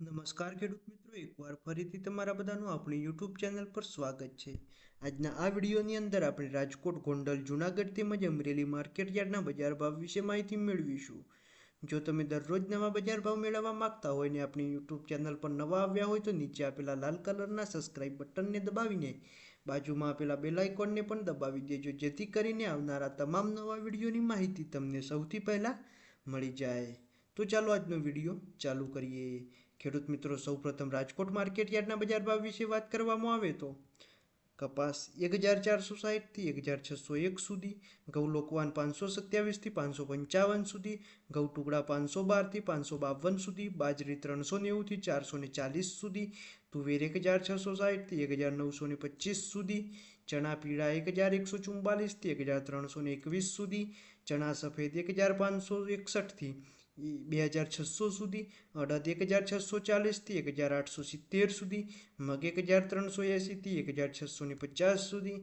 નમસ્કાર ખેડૂત મિત્રો, એકવાર ફરીથી તમારા બધાનું આપણી યુટ્યુબ ચેનલ પર સ્વાગત છે. આજના આ વિડીયોની અંદર આપણે રાજકોટ, ગોંડલ, જૂનાગઢ તેમજ અમરેલી માર્કેટ યાર્ડના બજાર ભાવ વિશે માહિતી મેળવીશું. જો તમે દરરોજ નવા બજાર ભાવ મેળવવા માંગતા હોય ને આપણી યુટ્યુબ ચેનલ પર નવા આવ્યા હોય તો નીચે આપેલા લાલ કલરના સબસ્ક્રાઇબ બટનને દબાવીને બાજુમાં આપેલા બેલ આઇકોનને પણ દબાવી દેજો, જેથી કરીને આવનારા તમામ નવા વિડીયોની માહિતી તમને સૌથી પહેલાં મળી જાય. તો ચાલો આજનો વીડિયો ચાલુ કરીએ. ખેડૂત મિત્રો, સૌપ્રથમ રાજકોટ માર્કેટ યાર્ડના બજાર ભાવ વિશે વાત કરવામાં આવે તો કપાસ એક હજાર ચારસો સાહીઠથી એક હજાર છસો એક સુધી, ઘઉં લોકવાન પાંચસો સત્યાવીસથી પાંચસો પંચાવન સુધી, ઘઉં ટુકડા પાંચસો બારથી પાંચસો બાવન સુધી, બાજરી ત્રણસો નેવુંથી ચારસો ને ચાલીસ સુધી, તુવેર એક હજાર છસો સાહીઠથી એક હજાર નવસો ને પચીસ સુધી, ચણા પીળા એક હજાર એકસો ચુમ્બાલીસથી એક હજાર ત્રણસો ને એકવીસ સુધી, ચણા સફેદ એક હજાર પાંચસો એકસઠથી બે હજાર છસો સુધી અડદ એક હજાર છસો ચાલીસથી એક હજાર આઠસો સિત્તેર સુધી મગ એક હજાર ત્રણસો એંસીથી એક હજાર છસો ને પચાસ સુધી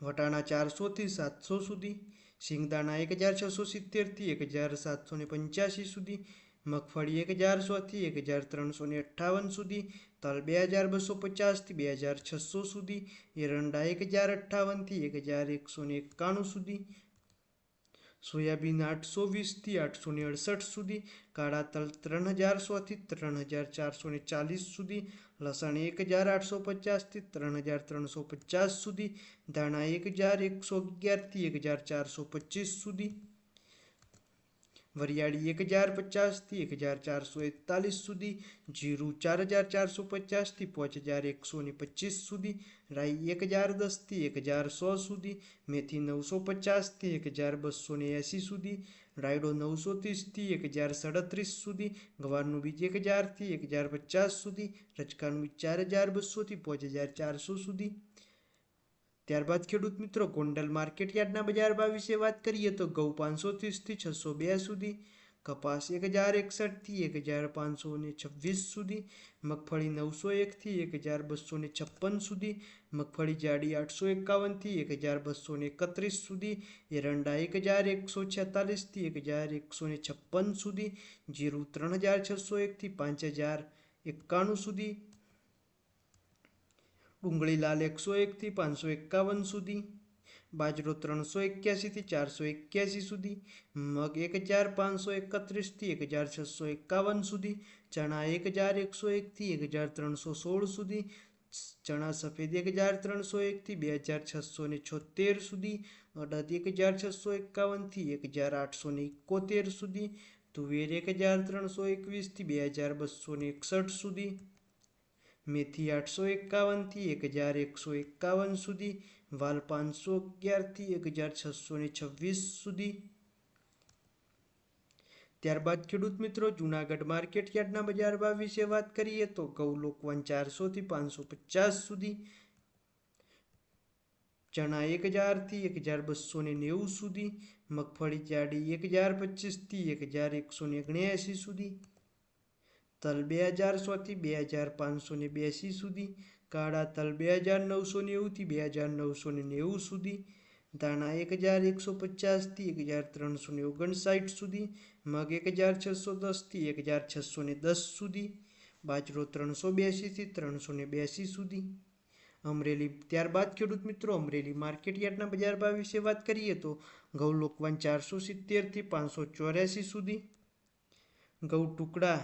વટાણા ચારસોથી સાતસો સુધી શિંગદાણા એક હજાર છસો સિત્તેરથી એક હજાર સાતસો ને પંચ્યાસી સુધી મગફળી એક હજાર સોથી એક હજાર ત્રણસો ને અઠ્ઠાવન સુધી તલ બે હજાર બસો પચાસથી બે હજાર છસો સુધી એરંડા એક હજાર અઠ્ઠાવનથી એક હજાર એકસો ને એકાણું સુધી સોયાબીન આઠસો વીસથી આઠસો ને અડસઠ સુધી, કાળા તલ ત્રણ હજાર સોથી ત્રણ હજાર ચારસો ને ચાલીસ સુધી, લસણ એક હજાર આઠસો પચાસથી ત્રણ હજાર ત્રણસો પચાસ સુધી, ધાણા એક હજાર એકસો અગિયારથી એક હજાર ચારસો પચીસ સુધી. વરિયાળી એક હજાર પચાસથી એક હજાર ચારસો એકતાલીસ સુધી, જીરું ચાર હજાર ચારસો પચાસથી પાંચ હજાર એકસો ને પચીસ સુધી, રાઈ એક હજાર દસથી એક હજાર સો સુધી, મેથી નવસો પચાસથી એક હજાર બસો ને એંસી સુધી, રાયડો નવસો ત્રીસથી એક હજાર સાડત્રીસ સુધી, ગવારનું બીજ એક હજારથી એક હજાર પચાસ સુધી રચકાનું બીજ ચાર હજાર બસોથી પાંચ હજાર ચારસો સુધી. ત્યારબાદ ખેડૂત મિત્રો ગોંડલ માર્કેટ યાર્ડના બજાર ભાવ વિશે વાત કરીએ તો ઘઉં પાંચસો ત્રીસથી છસો બે સુધી, કપાસ એક હજાર એકસઠથી એક હજાર પાંચસો ને છવ્વીસ સુધી, મગફળી નવસો એકથી એક હજાર બસો ને છપ્પન સુધી, મગફળી જાડી આઠસો એકાવનથી એક હજાર બસો ને એકત્રીસ સુધી, એરંડા એક હજાર એકસો છેતાલીસથી એક હજાર એકસો ને છપ્પન સુધી, જીરું ત્રણ હજાર છસો એકથી પાંચ હજાર એકાણું સુધી ડુંગળી લાલ એકસો એકથી પાંચસો એકાવન સુધી, બાજરો ત્રણસો એક્યાસીથી ચારસો એક્યાસી સુધી, મગ એક હજાર પાંચસો એકત્રીસથી એક હજાર છસો એકાવન સુધી, ચણા એક હજાર એકસો એકથી એક હજાર ત્રણસો સોળ સુધી, ચણા સફેદ એક હજાર ત્રણસો એકથી બે હજાર છસો ને છોતેર સુધી, અડદ એક હજાર છસો એકાવનથી એક હજાર આઠસો ને એકોતેર સુધી, તુવેર એક હજાર ત્રણસો એકવીસથી બે હજાર બસો ને એકસઠ સુધી મેથી આઠસો એકાવનથી એક હજાર એકસો એકાવન સુધી, વાલ પાંચસો અગિયારથી એક હજાર છસો ને છવ્વીસ સુધી. ત્યારબાદ ખેડૂત મિત્રો, જૂનાગઢ માર્કેટ યાર્ડના બજાર ભાવ વિશે વાત કરીએ તો ઘઉં લોકવન ચારસોથી પાંચસો પચાસ સુધી, ચણા એક હજારથી એક હજાર બસો ને નેવું સુધી, મગફળી જાડી એક હજાર પચીસથી એક હજાર એકસો ને ઓગણ્યાસી સુધી. તલ બે હજાર સોથી બે હજાર પાંચસો ને બ્યાસી સુધી, કાળા તલ બે હજાર નવસો નેવુંથી બે હજાર નવસો ને નેવું સુધી ધાણા એક હજાર એકસો પચાસથી એક હજાર ત્રણસો ને ઓગણસાઠ સુધી, મગ એક હજાર છસો દસથી એક હજાર છસો ને દસ સુધી, બાજરો ત્રણસો બ્યાસીથી ત્રણસો ને બ્યાસી સુધી. અમરેલી, ત્યારબાદ ખેડૂત મિત્રો, અમરેલી માર્કેટ યાર્ડના બજાર ભાવ વિશે વાત કરીએ તો ઘઉં લોકવાન ચારસો સિત્તેરથી પાંચસો ચોર્યાસી સુધી ઘઉં ટુકડા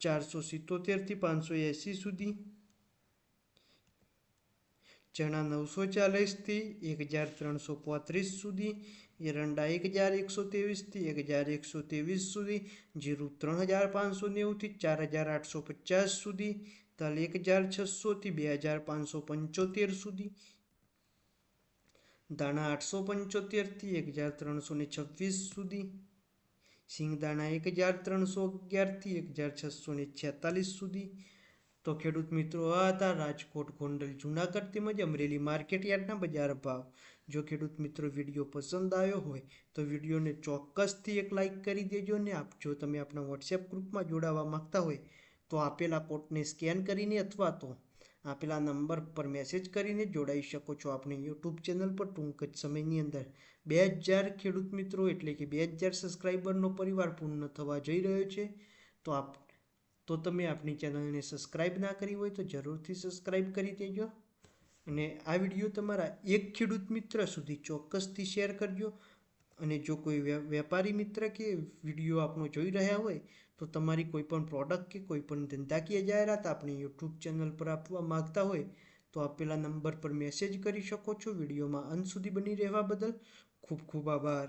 ચારસો સિત્તોતેરથી પાંચસો એંસી સુધી ચણા નવસો ચાલીસથી એક હજાર ત્રણસો પાંત્રીસ સુધી એરંડા એક હજાર એકસો ત્રેવીસથી એક હજાર એકસો ત્રેવીસ સુધી જીરું ત્રણ હજાર પાંચસો નેવુંથી ચાર હજાર આઠસો પચાસ સુધી તલ એક હજાર છસોથી બે હજાર પાંચસો પંચોતેર સુધી દાણા આઠસો પંચોતેરથી એક હજાર ત્રણસો ને છવ્વીસ સુધી સિંગદાણા એક હજાર ત્રણસો અગિયારથી એક હજાર છસો ને છેતાલીસ સુધી. તો ખેડૂત મિત્રો, આ હતા રાજકોટ, ગોંડલ, જુનાગઢ તેમજ અમરેલી માર્કેટ યાર્ડના બજાર ભાવ. જો ખેડૂત મિત્રો વીડિયો પસંદ આવ્યો હોય, તો વિડીયોને ચોક્કસથી એક લાઇક કરી દેજો ને આપ, જો તમે આપણા વોટ્સએપ ગ્રુપમાં જોડાવા માંગતા હોય, તો આપેલા કોટને સ્કેન કરીને અથવા તો આપેલા નંબર પર મેસેજ કરીને જોડાઈ શકો છો. આપણી યુટ્યુબ ચેનલ પર ટૂંક જ સમયની અંદર. બે હજાર ખેડૂત મિત્રો એટલે કે બે હજાર સબસ્ક્રાઈબરનો પરિવાર પૂર્ણ થવા જઈ રહ્યો છે. તો આપ, તો તમે આપણી ચેનલને સબસ્ક્રાઈબ ના કરી હોય તો જરૂરથી સબસ્ક્રાઈબ કરી દેજો. અને આ વીડિયો તમારા એક ખેડૂત મિત્ર સુધી ચોક્કસથી શેર કરજો. અને જો કોઈ વેપારી મિત્ર કે વીડિયો આપણો જોઈ રહ્યા હોય, તો તમારી કોઈપણ પ્રોડક્ટ કે કોઈપણ ધંધાકીય જાહેરાત આપણી યુટ્યુબ ચેનલ પર આપવા માંગતા હોય, તો આપેલા નંબર પર મેસેજ કરી શકો છો. વિડીયોમાં અંત સુધી બની રહેવા બદલ ખૂબ ખૂબ આભાર.